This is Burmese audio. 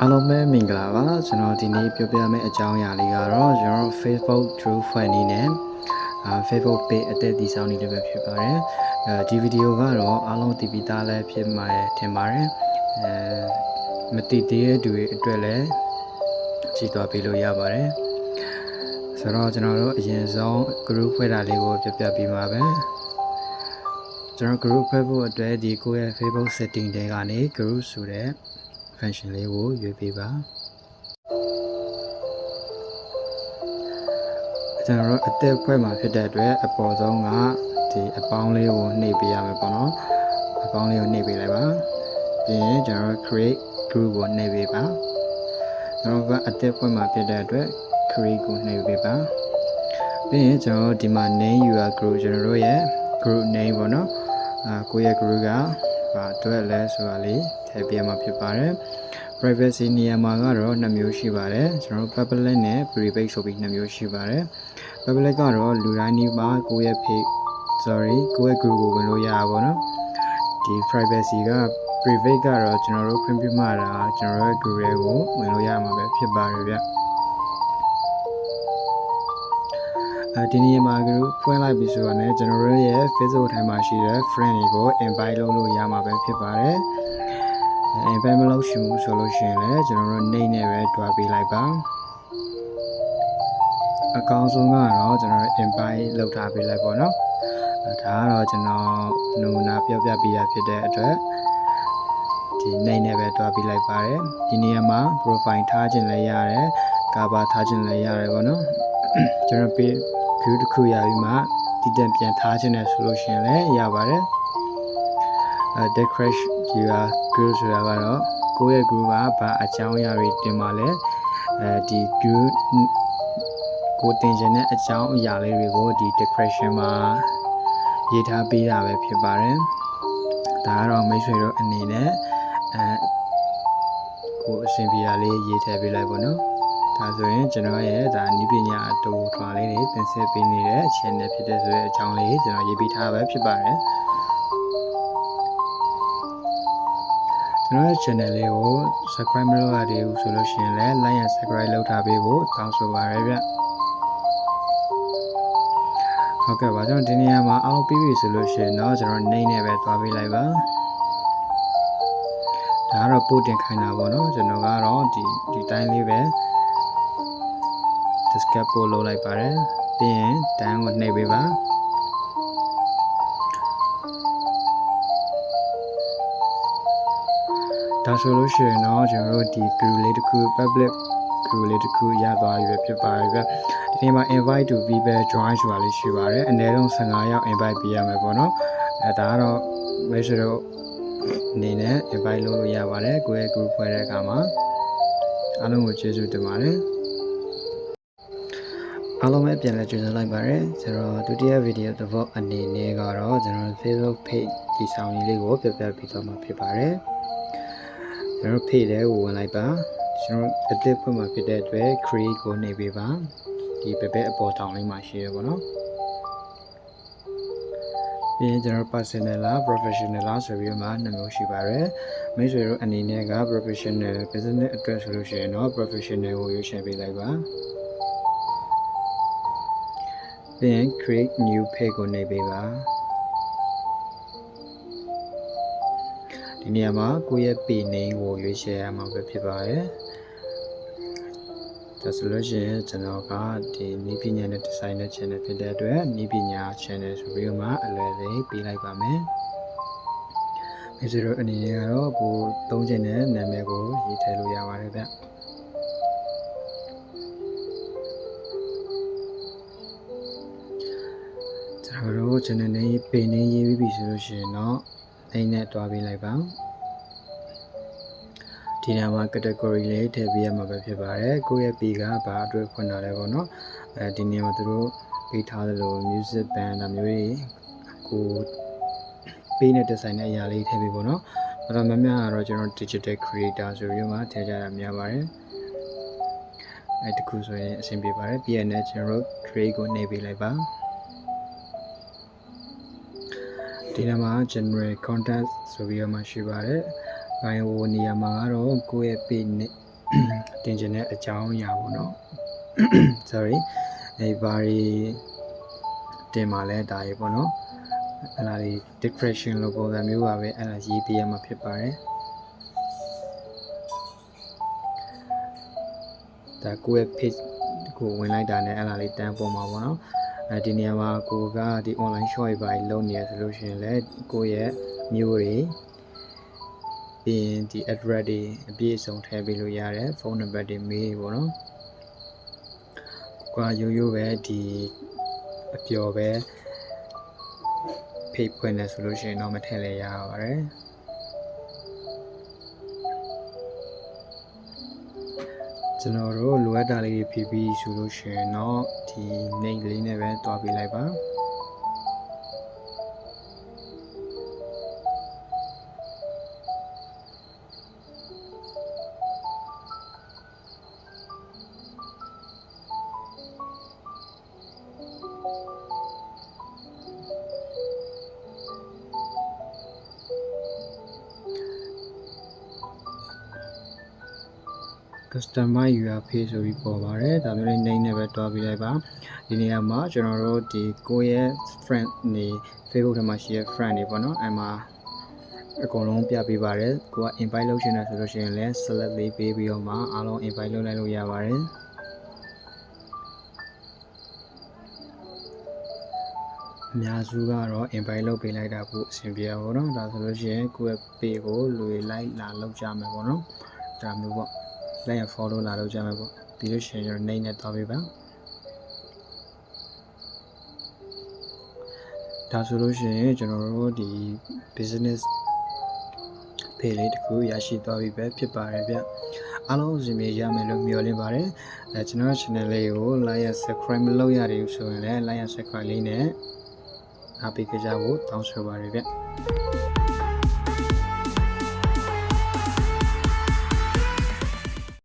အားလုံးပဲမင်္ဂလာပါကျွန်တော်ဒီနေ့ပြောပြမယ့်အကြောင်းအရာလေးကတော့ကျွန်တော် Facebook True Funny နဲ့အာ Facebook page အသက်တည်ဆောက်နေတယ်ပဲဖြစ်ပါတယ်အဲဒီဗီဒီယိုကတော့အားလုံးသိပြီးသားလည်းဖြစ်မှာထင်ပါတယ်အဲမသိသေးတဲ့သူတွေအတွက်လည်းကြည့်သွားပေးလို့ရပါတယ်ဆိုတော့ကျွန်တော်တို့အရင်ဆုံး group ဖွဲ့တာလေးကိုပြပြပေးပါပဲကျွန်တော် group ဖွဲ့ဖို့အတွက်ဒီကိုယ့်ရဲ့ Facebook setting တွေကနေ group ဆိုတဲ့ function လေးကိုရွေးပေးပါကျွန်တော်တို့အသက်ဖွဲ့မှာဖြစ်တဲ့အတွက်အပေါ်ဆုံးကဒီအပေါင်းလေးကိုနှိပ်ပေးရမယ်ပေါ့နော်အပေါင်းလေးကိုနှိပ်ပေးလိုက်ပါပြီးရင်ကျွန်တော်တို့ create group ကိုနှိပ်ပေးပါကျွန်တော်ကအသက်ဖွဲ့မှာဖြစ်တဲ့အတွက် create ကိုနှိပ်ပေးပါပြီးရင်ကျွန်တော်တို့ဒီမှာ name your group ကျွန်တော်တို့ရဲ့ group name ပေါ့နော်အာကိုယ့်ရဲ့ group က ဘာအတွက်လဲဆိုတာလေးထည့်ပေးမှာဖြစ်ပါတယ် privacy နေရာမှာကတော့နှစ်မျိုးရှိပါတယ်ကျွန်တော်တို့ public နဲ့ private ဆိုပြီးနှစ်မျိုးရှိပါတယ် public ကတော့လူတိုင်းဒီမှာကိုယ့်ရဲ့ page sorry ကိုယ့်ရဲ့ group ကိုဝင်လို့ရတာပေါ့နော်ဒီ privacy က private ကတော့ကျွန်တော်တို့ခွင့်ပြုမှတာကျွန်တော်တို့ရဲ့ group တွေကိုဝင်လို့ရမှာပဲဖြစ်ပါတယ်ဗျ ဒီနေရာမှာ group ဖွင့်လိုက်ပြီဆိုတော့ねကျွန်တော်တို့ရဲ့ Facebook ထိုင်မှာရှိတဲ့ friend တွေကို invite လုပ်လို့ရမှာပဲဖြစ်ပါတယ် invite မလုပ်ရှင်ဘူးဆိုလို့ရှိရင်လည်းကျွန်တော်တို့နေနဲ့ပဲတွားပေးလိုက်ပါအကောင်းဆုံးကတော့ကျွန်တော်တို့ invite လုပ်ထားပေးလိုက်ပေါ့နော်အဲဒါကတော့ကျွန်တော်နမူနာပြောပြပေးရဖြစ်တဲ့အတွက်ဒီနေနဲ့ပဲတွားပေးလိုက်ပါတယ်ဒီနေရာမှာ profile ထားခြင်းလည်းရတယ် cover ထားခြင်းလည်းရတယ်ပေါ့နော်ကျွန်တော်ပေး view တစ်ခုရပြီးမှဒီတန်ပြန်ထားခြင်းနဲ့ဆိုလို့ရှိရင်လည်းရပါတယ်အဲ the crash ဒီက group ဆိုတာကတော့ကိုယ့်ရဲ့ group ကဘာအကြောင်းအရာတွေတင်ပါလဲအဲဒီ group ကိုတင်ခြင်းတဲ့အကြောင်းအရာလေးတွေကိုဒီ description မှာရေးထားပေးတာပဲဖြစ်ပါတယ်ဒါကတော့မိတ်ဆွေတို့အနေနဲ့အဲကိုအရှင်ပြာလေးရေးထည့်ပေးလိုက်ပါတော့ ဒါဆိုရင်ကျွန်တော်ရဲ့ဒါနိပညာအတူထွာလေးတွေတင်ဆက်ပေးနေတဲ့ channel ဖြစ်တဲ့ဆိုတဲ့အကြောင်းလေးကျွန်တော်ရေးပေးထားပဲဖြစ်ပါတယ်ကျွန်တော်ရဲ့ channel လေးကို subscribe မလုပ်ရသေးဘူးဆိုလို့ရှိရင်လည်း like and subscribe လုပ်ထားပေးဖို့တောင်းဆိုပါရစေဗျဟုတ်ကဲ့ပါကျွန်တော်ဒီနေရာမှာအားလုံးပြီးပြီဆိုလို့ရှိရင်တော့ကျွန်တော်နေနဲ့ပဲသွားပေးလိုက်ပါဒါကတော့ပို့တင်ခိုင်းတာပေါ့နော်ကျွန်တော်ကတော့ဒီဒီတိုင်းလေးပဲ discuss ပို့လုပ်လိုက်ပါတယ်ပြီးရင်တန်းကိုနှိပ်ပေးပါဒါဆိုလို့ရှိရင်တော့ကျွန်တော်တို့ဒီ group လေးတစ်ခု public group လေးတစ်ခုရသွားပြီပဲဖြစ်ပါတယ်ဗျဒီနေ့မှာ invite to people join ဆိုတာလေးရှိပါတယ်အနည်းဆုံး15ယောက် invite ပေးရမယ်ပေါ့နော်အဲဒါကတော့မိတ်ဆွေတို့အနေနဲ့ invite လုပ်လို့ရပါတယ်ကိုယ့်ရဲ့ group ဖွဲ့တဲ့အခါမှာအားလုံးကိုကျေးဇူးတင်ပါတယ် အားလုံးပဲပြန်လည်ကြိုဆိုလိုက်ပါတယ်ကျွန်တော်ဒုတိယဗီဒီယိုတစ်ပုတ်အနေနဲ့ကတော့ကျွန်တော် Facebook page ဒီဆောင်ကြီးလေးကိုပြပြပေးသွားမှာဖြစ်ပါတယ်ကျွန်တော် page လေးကိုဝင်လိုက်ပါကျွန်တော်အသစ်ဖွင့်မှာဖြစ်တဲ့အတွက် create ကိုနှိပ်ပေးပါဒီပပအပေါ်တောင်လေးမှာရှိရပါတော့ပြီးရင်ကျွန်တော် personal လား professional လားဆိုပြီးတော့မှနှစ်မျိုးရှိပါတယ်မိတ်ဆွေတို့အနေနဲ့က professional business အတွက်ဆိုလို့ရှိရင်တော့ professional ကိုရွေးချယ်ပေးလိုက်ပါ ပြီးရင် create new page ကိုနှိပ်ပေးပါဒီနေရာမှာကိုယ့်ရဲ့ page name ကိုရွေးချယ်ရမှာပဲဖြစ်ပါတယ်ဒါဆိုလို့ရှိရင်ကျွန်တော်ကဒီနီးပညာနဲ့ design တဲ့ channel ဖြစ်တဲ့အတွက်နီးပညာ channel ဆိုပြီးတော့မှအလွယ်လေးပေးလိုက်ပါမယ်။မိတ်ဆွေတို့အနေနဲ့ကတော့ကိုသုံးချင်တဲ့နာမည်ကိုရေးထည့်လို့ရပါတယ်ဗျ။ ကျွန်တော်တို့ channel နဲ့ပေနေရေးပြီးပြီဆိုလို့ရှိရင်တော့အိမ်နဲ့တွားပေးလိုက်ပါဒီနေရာမှာ category လေးထည့်ပေးရမှာပဲဖြစ်ပါတယ်ကိုယ့်ရဲ့ P ကဘာအတွက်ဖွင့်တာလဲပေါ့နော်အဲဒီနေရာမှာသူတို့ပေးထားသလို music band ဒါမျိုးတွေကိုပေးနေတဲ့ design နဲ့အရာလေးထည့်ပေးပေါ့နော်အဲ့တော့မများကတော့ကျွန်တော် digital creator ဆိုပြီးမှထည့်ကြတာများပါတယ်အဲတခုဆိုရင်အဆင်ပြေပါတယ်ပြီးရင်လည်းကျွန်တော်တို့ create ကိုနှိပ်ပေးလိုက်ပါ ဒီနေရာမှာ generate content ဆိုပြီးတော့မှရှိပါတယ်။ bio နေရာမှာကတော့ကိုယ့်ရဲ့ page တင်ကျင်တဲ့အကြောင်းအရာပေါ့နော် sorry အဲဘာတွေတင်มาလဲဒါတွေပေါ့နော်အဲ့ဒါတွေ depression လို့ပုံစံမျိုးပါပဲအဲ့ဒါရေးပေးရမှာဖြစ်ပါတယ်ဒါကိုယ့်ရဲ့ page ကိုဝင်လိုက်တာနဲ့အဲ့ဒါလေးတန်းပေါ်မှာပေါ့နော် အဲဒီနေရာမှာကိုကဒီ online shop တွေပါလုံးနေရဆိုလို့ရှိရင်လည်းကိုယ့်ရဲ့မျိုးတွေပြီးရင်ဒီ address တွေအပြည့်အစုံထည့်ပေးလို့ရတယ်ဖုန်းနံပါတ်တွေမေးပေါ့နော်ကိုကရိုးရိုးပဲဒီအပျော်ပဲဖိတ်ဖွင့်နေဆိုလို့ရှိရင်တော့မထည့်လဲရပါတယ် ကျွန်တော်တို့လိုအပ်တာလေးတွေဖြည့်ပြီးဆိုလို့ရှိရင်တော့ဒီ name လေးနဲ့ပဲတွားပေးလိုက်ပါ customer your page ဆိုပြီးပေါ်ပါတယ်ဒါမျိုးလေး name နဲ့ပဲတွားပေးလိုက်ပါဒီနေရာမှာကျွန်တော်တို့ဒီကိုယ့်ရဲ့ friend နေ Facebook ထဲမှာရှိတဲ့ friend တွေပေါ့နော်အဲ့မှာအကုန်လုံးပြပေးပါတယ်ကိုက invite လုပ်ချင်တယ်ဆိုလို့ရှိရင်လည်း select လေးပေးပြီးတော့မှအားလုံး invite လုပ်လိုက်လို့ရပါတယ်အများစုကတော့ invite လုပ်ပေးလိုက်တာပို့အဆင်ပြေပါဘောနော်ဒါဆိုလို့ရှိရင်ကိုယ့်ရဲ့ page ကိုလူတွေ like လာလောက်ကြမယ်ပေါ့နော်ဒါမျိုးပေါ့ like and follow လာလောက်ကြမယ်ပေါ့ပြီးလို့ရှိရင်ကျွန်တော် name နဲ့တွားပေးပါဒါဆိုလို့ရှိရင်ကျွန်တော်တို့ဒီ business page လေးတစ်ခုရရှိသွားပြီပဲဖြစ်ပါတယ်ဗျအားလုံးအစီအမေရမယ်လို့မျှော်လင့်ပါတယ်အဲကျွန်တော် channel လေးကို like and subscribe မလုပ်ရသေးဘူးဆိုရင်လည်း like and subscribe လေးနဲ့အားပေးကြဖို့တောင်းဆိုပါတယ်ဗျ